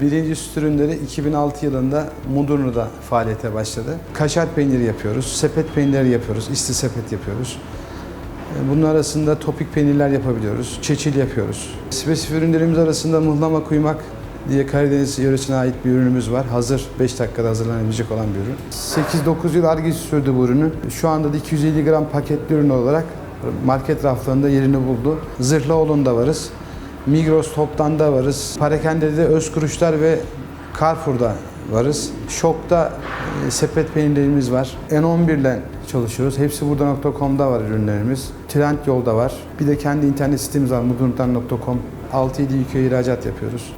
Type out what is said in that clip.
Birinci süt ürünleri 2006 yılında Mudurnu'da faaliyete başladı. Kaşar peyniri yapıyoruz, sepet peynirleri yapıyoruz, isti sepet yapıyoruz. E, Bunun arasında topik peynirler yapabiliyoruz, çeçil yapıyoruz. Spesifik ürünlerimiz arasında mıhlama kuymak diye Karadeniz yöresine ait bir ürünümüz var. Hazır 5 dakikada hazırlanabilecek olan bir ürün. 8-9 yıl arge sürdü bu ürünü. Şu anda da 250 gram paketli ürün olarak market raflarında yerini buldu. Zırhlaoğlu'nda varız. Migros Toptan'da varız. Parakende'de Özkuruşlar ve Carrefour'da varız. Şok'ta e, sepet peynirlerimiz var. N11 ile çalışıyoruz. Hepsi burada.com'da var ürünlerimiz. Trend yolda var. Bir de kendi internet sitemiz var. mudurnutan.com. 6-7 ülkeye ihracat yapıyoruz.